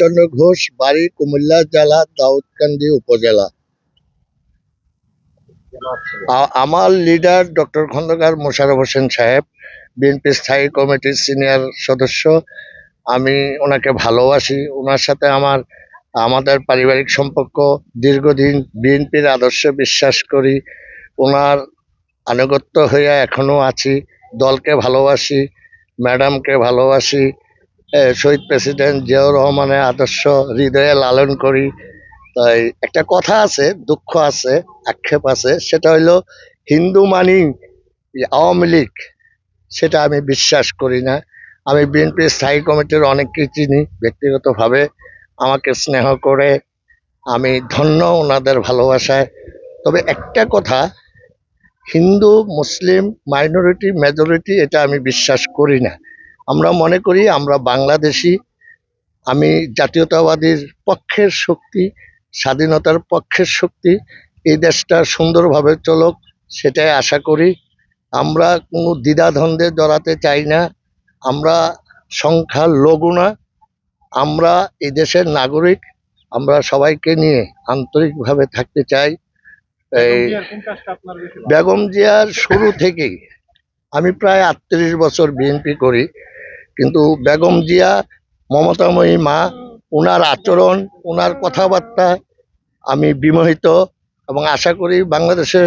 চন্দ্র ঘোষ, বাড়ি কুমিল্লা জেলা দাউদকান্দি উপজেলা। আমার লিডার ডক্টর খন্দকার মোশাররফ হোসেন সাহেব বিএনপি স্থায়ী কমিটির সিনিয়র সদস্য। আমি ওনাকে ভালোবাসি। ওনার সাথে আমার, আমাদের পারিবারিক সম্পর্ক দীর্ঘদিন বিএনপির আদর্শে বিশ্বাস করি। ওনার আনুগত্য হয়ে এখনও আছি। দলকে ভালোবাসি ম্যাডামকে ভালোবাসি। শহীদ প্রেসিডেন্ট জিয়াউর রহমানের আদর্শ হৃদয়ে লালন করি। তাই একটা কথা আছে, দুঃখ আছে, আক্ষেপ আছে, সেটা হইল হিন্দু মানি আওয়ামী লীগ, সেটা আমি বিশ্বাস করি না। আমি বিএনপি স্থায়ী কমিটির অনেককে চিনি, ব্যক্তিগতভাবে আমাকে স্নেহ করে, আমি ধন্য ওনাদের ভালোবাসায়। তবে একটা কথা, হিন্দু, মুসলিম, মাইনরিটি, মেজরিটি, এটা আমি বিশ্বাস করি না। আমরা মনে করি আমরা বাংলাদেশি আমি জাতীয়তাবাদীর পক্ষের শক্তি স্বাধীনতার পক্ষের শক্তি এই দেশটা সুন্দরভাবে চলুক সেটাই আশা করি। আমরা কোনো দ্বিধাদ্বন্দ্বে জড়াতে চাই না আমরা সংখ্যা লঘু না আমরা এই দেশের নাগরিক আমরা সবাইকে নিয়ে আন্তরিকভাবে থাকতে চাই। এই বেগম জিয়ার শুরু থেকেই আমি প্রায় আটত্রিশ বছর বিএনপি করি। কিন্তু বেগম জিয়া মমতাময়ী মা ওনার আচরণ ওনার কথাবার্তা আমি বিমোহিত এবং আশা করি বাংলাদেশের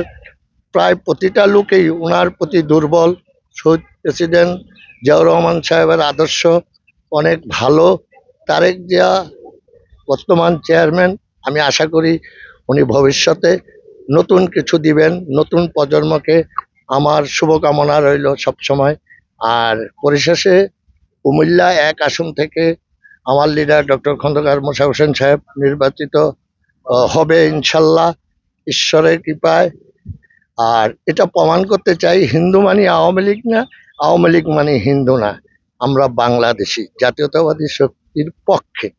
প্রায় প্রতিটা লোকেই ওনার প্রতি দুর্বল। শহীদ প্রেসিডেন্ট জিয়াউর রহমান সাহেবের আদর্শ অনেক ভালো। তারেক জিয়া বর্তমান চেয়ারম্যান আমি আশা করি উনি ভবিষ্যতে নতুন কিছু দিবেন নতুন প্রজন্মকে আমার শুভকামনা রইল সবসময়। আর পরিশেষে কুমিল্লা এক আসন থেকে আমার লিডার ডক্টর খন্দকার মোশা হোসেন সাহেব নির্বাচিত হবে ইনশাল্লাহ। ঈশ্বরের কৃপায়। আর এটা প্রমাণ করতে চাই, হিন্দু মানে আওয়ামী লীগ না? আওয়ামী লীগ মানে হিন্দু না। আমরা বাংলাদেশি, জাতীয়তাবাদী শক্তির পক্ষে।